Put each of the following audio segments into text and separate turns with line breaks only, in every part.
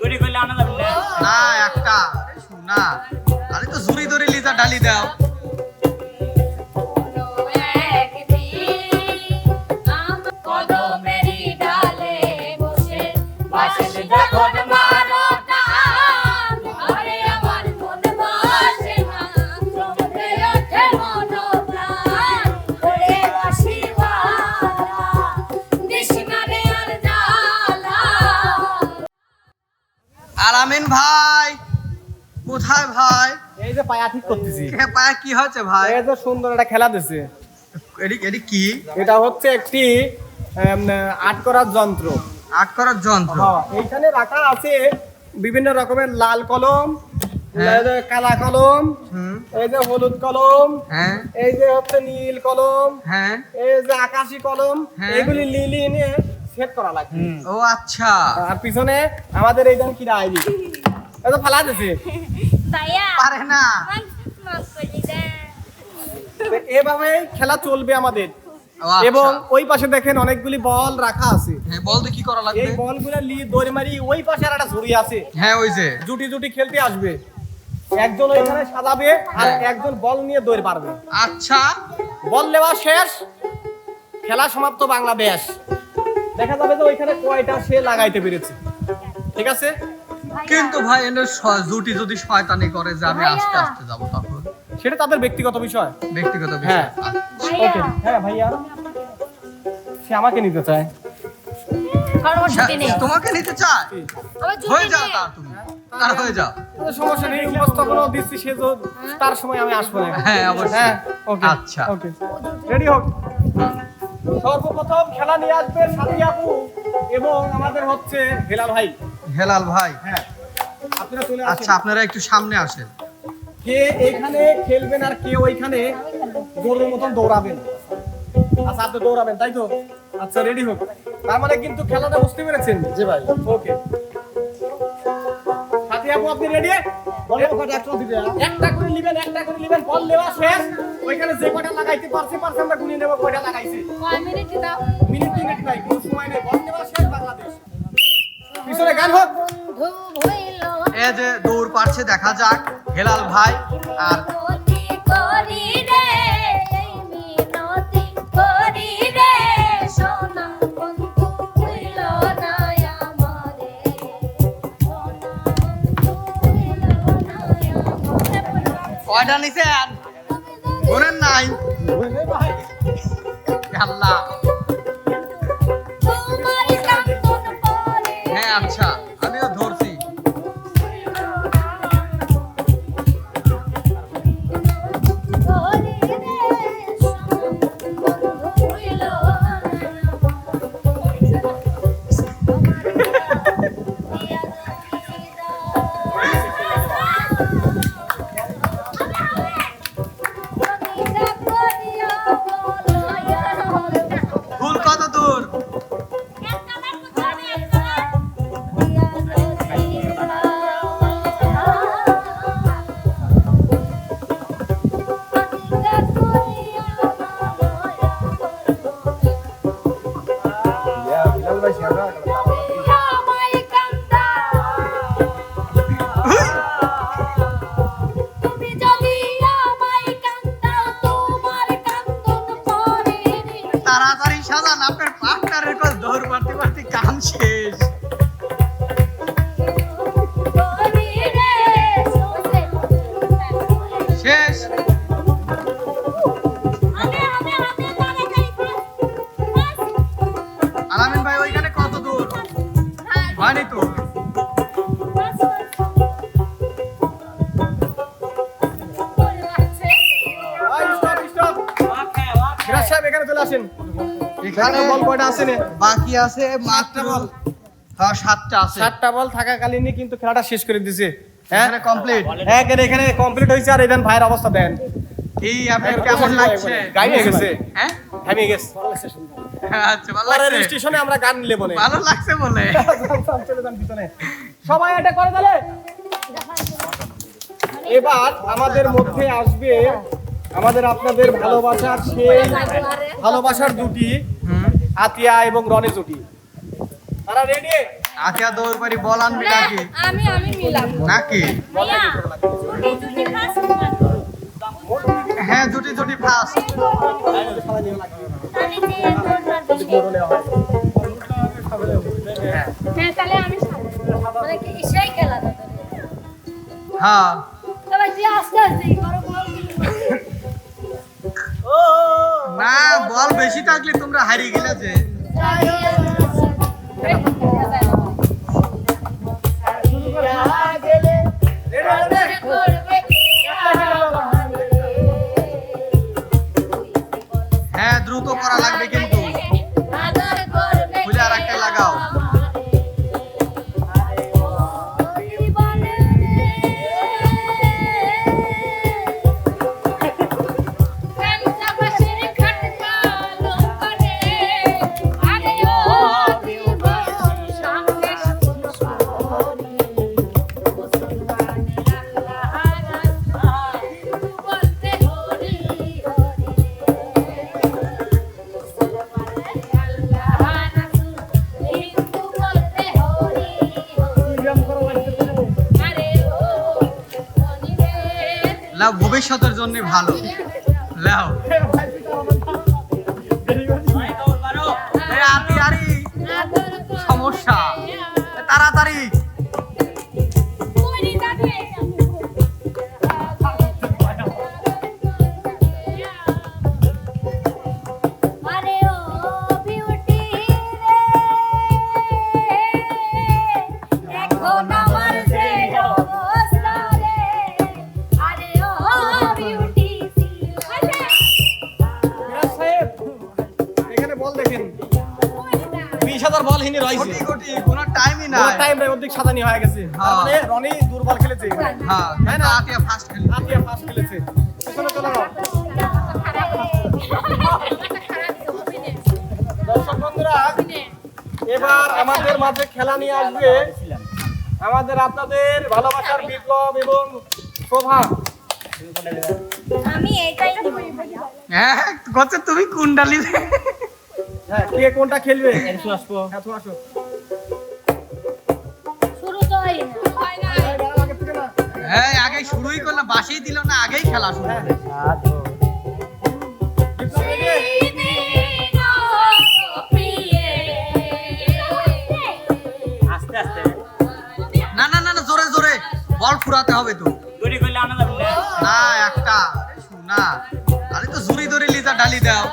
গুড়ি করলে আনা যাবে না
একটা। না। আরে তো জুরি ধরে লিজা ডালি দাও।
আর
আমিন ভাই কোথায় ভাই?
এই যে পায়া ঠিক করতেছি।
পায়ে কি হয়েছে ভাই?
এই যে সুন্দর একটা খেলা দিছে।
এডি এডি কি?
এটা হচ্ছে একটি আট করার যন্ত্র।
আট করার যন্ত্র।
হ্যাঁ, এইখানে রাখা আছে বিভিন্ন রকমের লাল কলম
হ্যাঁ।
কালা কলম এই যে হলুদ কলম
হ্যাঁ।
এই যে হচ্ছে নীল কলম
হ্যাঁ।
এই যে আকাশি কলম। এগুলি লিলি নিয়ে সেট করা লাগে
ও আচ্ছা।
আর পিছনে আমাদের এটা ফালা দিছে।
ভাইয়া,
পারে না।
এভাবে খেলা চলবে আমাদের।
আচ্ছা।
এবং ওই পাশে দেখেন অনেকগুলি বল রাখা আছে।
হ্যাঁ বলতে কি করা
এই বলগুলো নিয়ে দৌড় মারি ওই পাশে আর একটা ঝুড়ি আছে।
হ্যাঁ ওই যে।
জুটি জুটি খেলতে আসবে। একজন ওইখানে সাজাবে আর
হ্যাঁ।
একজন বল নিয়ে দৌড় পারবে
আচ্ছা।
বল নেওয়া শেষ। খেলা সমাপ্ত বাংলাদেশ। দেখা যাবে যে ওইখানে কয়টা সে লাগাইতে পেরেছে। ঠিক আছে?
কিন্তু ভাই এনে জুটি যদি শয়তানি করে যে আমি আস্তে আস্তে যাব তখন
সেটা তাদের ব্যক্তিগত বিষয়।
ব্যক্তিগত বিষয়।
হ্যাঁ।
আচ্ছা।
ওকে। হ্যাঁ ভাইয়া। সে আমাকে নিতে চায়।
তোমাকে নিতে চায়? হয়ে যাও তার তুমি। তার হয়ে যাও
সমস্যা নেই উপস্থাপনা দিচ্ছি সে তো তার সময় আমি আসব না
হ্যাঁ, অবশ্যই।
হ্যাঁ ওকে।
আচ্ছা।
ওকে। রেডি হোক। সর্বপ্রথম খেলা নিয়ে আসবে সাথী আপু এবং আমাদের হচ্ছে হেলাল ভাই।
হেলাল ভাই।
হ্যাঁ। আপনারা চলে
আচ্ছা আপনারা একটু সামনে আসেন।
কে এখানে খেলবেন আর কে ওইখানে গরুর মতন দৌড়াবেন? আচ্ছা আপনি দৌড়াবেন তাই তো? আচ্ছা রেডি হোক। তার মানে কিন্তু খেলাটা বুঝতে পেরেছেন? জি ভাই। ওকে সাথী আপু আপনি রেডি একটা করে নেবেন একটা করে নেবেন বল নেওয়া শেষ। ওইখানে যে কটা লাগাইতে পারছে পারছে আমরা গুনে নেব কয়টা লাগাইছে?
মিনিট দাও?
মিনিট মিনিট নাই কোনো সময় নেই। বল নেওয়া শেষ বাংলাদেশ। পিছনে গান হোক।
এ যে দৌড় পারছে দেখা যাক হেলাল ভাই আর কয়টা নিছেন? গোনেন নাই। আল্লাহ। হ্যাঁ আচ্ছা। পার্টনারের বাড়তে বাড়তে কাম শেষ।
আছে নে।
বাকি আছে মাত্র
বল।
হ্যাঁ সাতটা আছে।
সাতটা বল থাকাকালীনই কিন্তু খেলাটা শেষ করে দিছে। হ্যাঁ?
কমপ্লিট
হ্যাঁ এখানে- এখানে কমপ্লিট হয়েছে। আর এখানে ভাইয়ের অবস্থা দেন।
এই আপনার কেমন লাগছে?
গাড়ি গেছে।
হ্যাঁ?
থামিয়ে গেছে।
আচ্ছা ভালো লাগছে?
স্টেশনে আমরা গান নিলে বলে
ভালো লাগছে বলে
চলে যান পিছনে সবাই এটা করে তাহলে। এবার আমাদের মধ্যে আসবে আমাদের আপনাদের ভালোবাসার সেই ভালোবাসার
হুম।
আতিয়া এবং রনে জুটি। তারা রেডি
আতিয়া দৌড় পারি বল আনবি নাকি?
আমি আমি মিলাম
নাকি?
ভাইয়া জুটি জুটি ফার্স্ট
হ্যাঁ দুটি দুটি ফার্স্ট
তাহলে যে হ্যাঁ আমি সামনে। মানে কি সেই খেলা দাদা
হ্যাঁ।
তবে তুই আস্তে আস্তে।
না বল বেশি থাকলে তোমরা হারিয়ে গেলে হ্যাঁ দ্রুত করা লাগবে কিন্তু। লাও ভবিষ্যতের জন্য ভালো। লাও। সমস্যা। তাড়াতাড়ি।
রয়েছে।
কোটি কোটি কোনো টাইমই
টাইম অর্ধেক সাদানি হয়ে গেছে। তার
হ্যাঁ।
মানে রনি দুর্বল খেলেছে।
হ্যাঁ
তাই না?
আতিয়া
আতিয়া খেলেছে। পিছনে চলে যাও দর্শক বন্ধুরা এবার আমাদের মাঝে খেলা নিয়ে আসবে আমাদের আপনাদের ভালোবাসার বিপ্লব এবং শোভা।
আমি এটাই
হ্যাঁ কত তুমি কুন্ডালি
হ্যাঁ কে কোনটা খেলবে? এসো আসব। হ্যাঁ তো আসো।
শুরু তো হয় না। হয় না।
এই দাঁড়াও, আগে থেকে না।
হ্যাঁ শুরুই করলাম বাসেই দিল না আগেই খেলা শুরু
হ্যাঁ?
আস্তে আস্তে।
না না না না জোরে জোরে। বল ফুরাতে হবে তো।
তৈরি করলে আনা যাবে না
একটা। না। আরে তো জুরি ধরে লিজা ডালি দাও।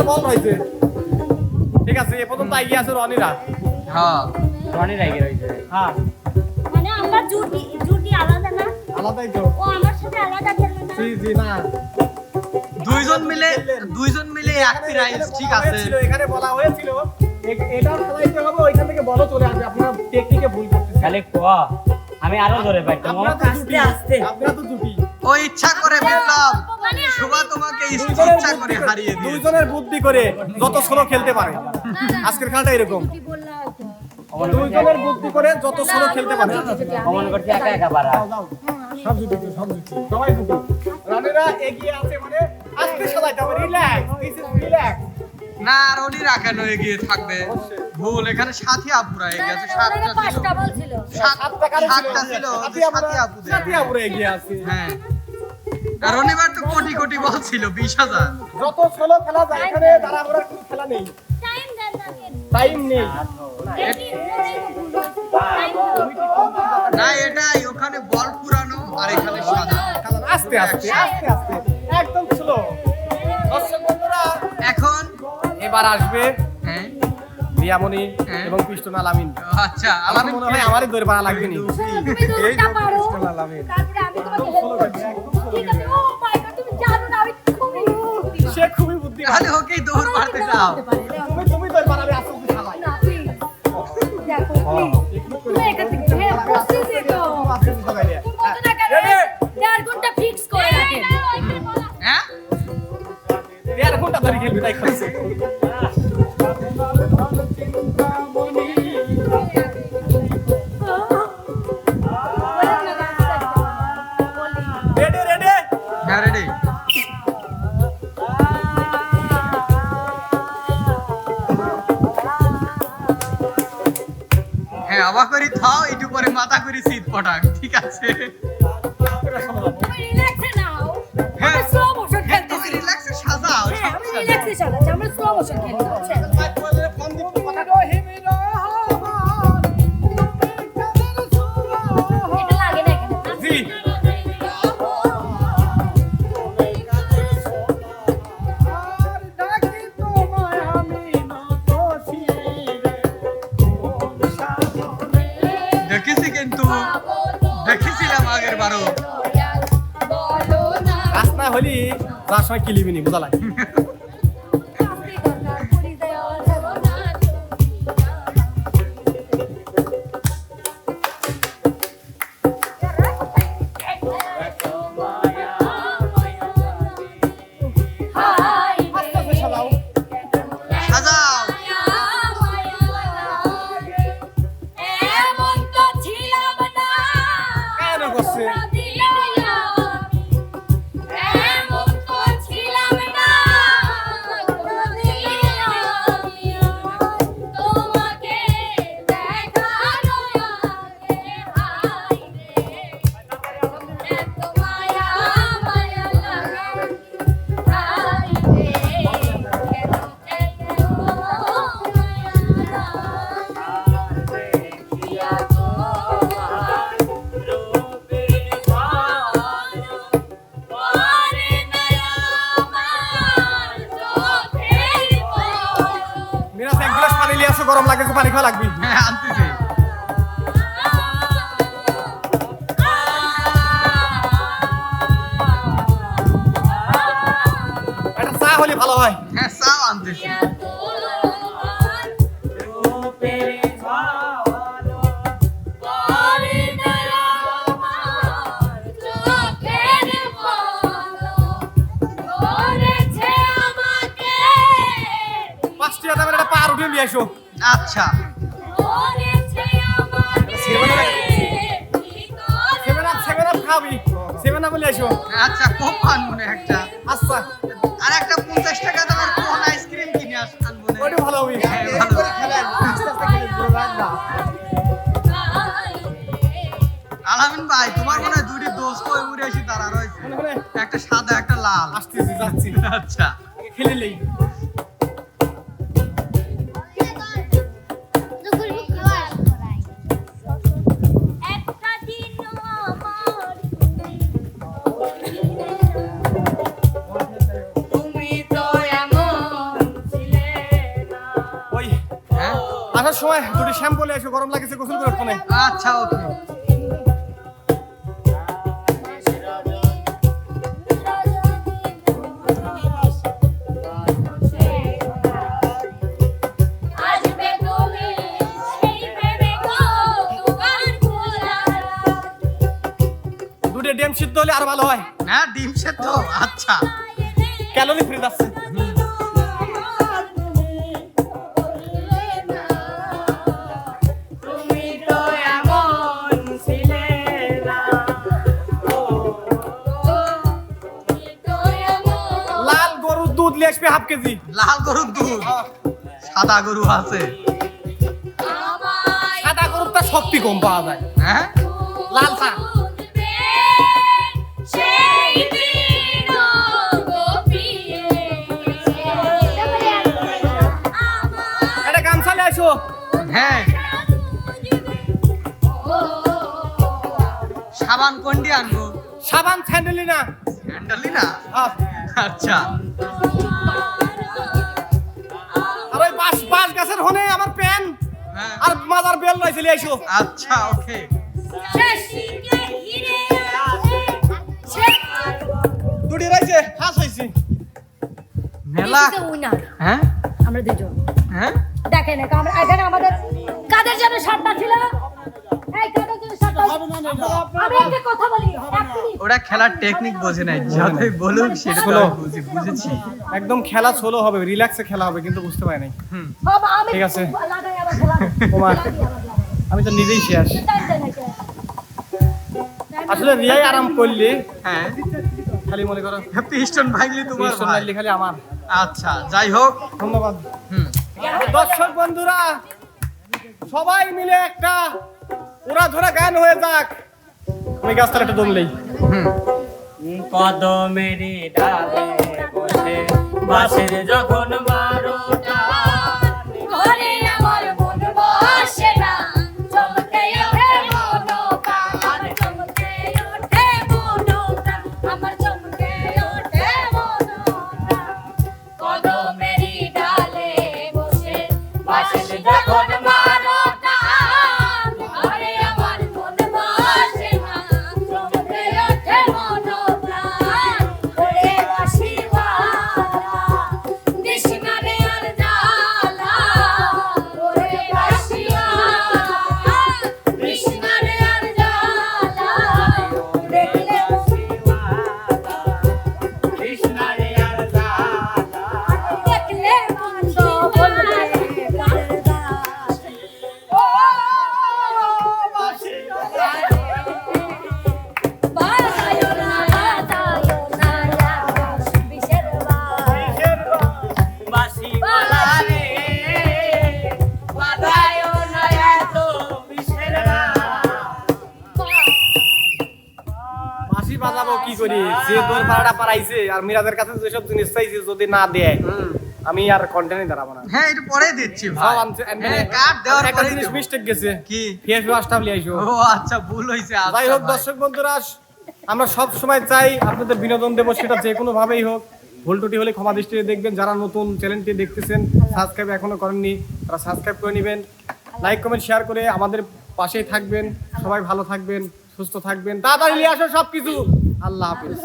বল ঠিক আছে এ পর্যন্ত এগিয়ে আছে রনিরা।
হ্যাঁ।
রয়েছে।
হ্যাঁ।
মানে আমরা জুটি জুটি আলাদা না?
আলাদাই তো।
ও আমার সাথে আলাদা খেলবে না?
জি জি না।
দুইজন মিলে দুইজন মিলে এক প্রাইজ ঠিক আছে।
ছিল এখানে বলা হয়েছিল। এ- এটাও খেলাইতে হবে ওইখান থেকে বলো চলে আসবে আপনারা টেকনিকে ভুল করতেছেন।
খালি ক? আমি আরও ধরে পাইতাম
আপনারা তো জুটি আপনারা তো জুটি।
ও ইচ্ছা করে
মানে
শুভা তোমাকে
দুইজনের
ইচ্ছা করে
বুদ্ধি করে-
হারিয়ে দিয়েছে।
দুইজনের বুদ্ধি করে যত স্লো খেলতে পারে। আজকের খেলাটা এরকম। দুইজনের বুদ্ধি করে যত স্লো খেলতে পারে।
অমন করছি একা একা পারা
সব জুটি সব জুটি সবাই জুটি রানেরা এগিয়ে আছে মানে আজকে সবাই যাবে। রিল্যাক্স দিস ইজ রিল্যাক্স
না আর উনি রাখানো এগিয়ে থাকবে? ভুল এখানে সাথী আপুরা এগিয়ে গেছে সাতটা ছিল।
সাতটা
ছিল।
সাথী আমরা এগিয়ে আছি।
হ্যাঁ।
আর রনিবার তো কোটি কোটি বল ছিল বিশ হাজার।
যত ষোলো খেলা যায় এখানে তারা আমরা কোনো খেলা নেই।
টাইম
নেই।
না এটাই ওখানে বল পুরানো আর এখানে সাদা।
আস্তে আস্তে আস্তে আস্তে একদম স্লো দর্শক বন্ধুরা
এখন?
এবার আসবে
হ্যাঁ।
রিয়ামণি
হ্যাঁ।
এবং কৃষ্ণ আলামিন
আচ্ছা
আমার
আলামিন
মনে হয় আমারই দৌড় লাগবে নি।
দৌড়টা পারো।
আলামিন
তারপরে আমি তোমাকে হেল্প করছি। বুদ্ধিমান।
সে খুবই বুদ্ধি
তাহলে ওকেই দৌড় মারতে।
তুমি তুমি দৌড়
দেখো চালাচ্ছি আমরা স্লো মোশন খেলছি বুঝছেন এটা লাগে না এখানে।
জি।
দেখেছি কিন্তু। দেখেছিলাম আগের
বলো
রাস্তা হলি তার সময় কিলিবি নি বোঝা লাগে চা হলে ভালো হয়
হ্যাঁ চাও আনতেছি
পার উঠে নিয়ে আসো।
আচ্ছা
সেভেন আপ সেভেন আপ খাবি। সেভেন আপ বলে আসো।
আচ্ছা একটা।
আচ্ছা।
একটা সাদা একটা লাল।
আসতেছি যাচ্ছি।
আচ্ছা।
খেলে নেই।
একটা দিন আমার তুমি তো এমন
ওই
হ্যাঁ?
আসার সময় দুটি শ্যাম্পু এসো গরম লাগেছে গোসল করে ওখানে
আচ্ছা ওকে।
আর ভালো হয়?
হ্যাঁ ডিম সেদ্ধ আচ্ছা।
ক্যালোরি ফ্রি যাচ্ছে
না
লাল গরুর দুধ নিয়ে আসবে হাফ কেজি।
লাল গরুর দুধ? সাদা গরু আছে।
সাদা গরুর শক্তি কম পাওয়া যায়।
হ্যাঁ?
লাল চা
হ্যাঁ। সাবান কোনটি আনব?
সাবান স্যান্ডেলি না।
হ্যান্ডেলই না? আচ্ছা।
আর ওই গাছের হনে আমার প্যান আর মাদার বেল রয়েছে লিয়ে আইসো।
আচ্ছা ওকে।
শেষ শেষ
দুটি রয়েছে হাস হয়েছি
মেলা. হ্যাঁ?
আমরা দুজন।
হ্যাঁ?
দেখেন আমরা এখানে আমাদের কাদের জন্য সাতটা ছিল? এই কাদের জন্য সাতটা আমি একটা কথা বলি এক মিনিট।
ওরা খেলার টেকনিক বোঝে নাই যতই বলুক সেটা তো বুঝি বুঝেছি।
একদম খেলা হবে রিল্যাক্সে খেলা হবে কিন্তু বুঝতে পারি নাই
হুম।
বাবা, আমি
ঠিক আছে। আমি তো নিজেই শেষ। আসলে রিয়াই আরাম করলি।
হ্যাঁ।
খালি মনে করো।
ভাঙলি তোমার ভাই।
খালি আমার।
আচ্ছা যাই হোক।
ধন্যবাদ।
হুম।
দর্শক বন্ধুরা, সবাই মিলে একটা ওরা ধরা গান হয়ে যাক। আমি গাছতলা একটা দমলেই
কদমেরি ডালে বসে বাসের যখন
বাঁশি বাজাবো কি করি? যে দোর পাড়াটা পারাইছে আর মিরাজের কাছে যেসব জিনিস চাইছে যদি না দেয় আমি আর কন্টেন্টে দাঁড়াবো না।
হ্যাঁ এটা পরে দিচ্ছি ভাই। হ্যাঁ, কার্ড দেওয়ার
একটা জিনিস মিস্টেক গেছে।
কি?
ফেস ওয়াশটা লিয়ে আইসো।
ও আচ্ছা ভুল হয়েছে আচ্ছা
যাই হোক দর্শক বন্ধুরা আমরা সব সময় চাই আপনাদের বিনোদন দেবো সেটা যে কোনো ভাবেই হোক। ভুল ত্রুটি হলে ক্ষমা দৃষ্টিতে দেখবেন। যারা নতুন চ্যানেলটি দেখতেছেন সাবস্ক্রাইব এখনও করেননি তারা সাবস্ক্রাইব করে নেবেন। লাইক কমেন্ট শেয়ার করে আমাদের পাশেই থাকবেন। সবাই ভালো থাকবেন। সুস্থ থাকবেন। তাড়াতাড়ি নিয়ে আসো সবকিছু। আল্লাহ হাফিজ।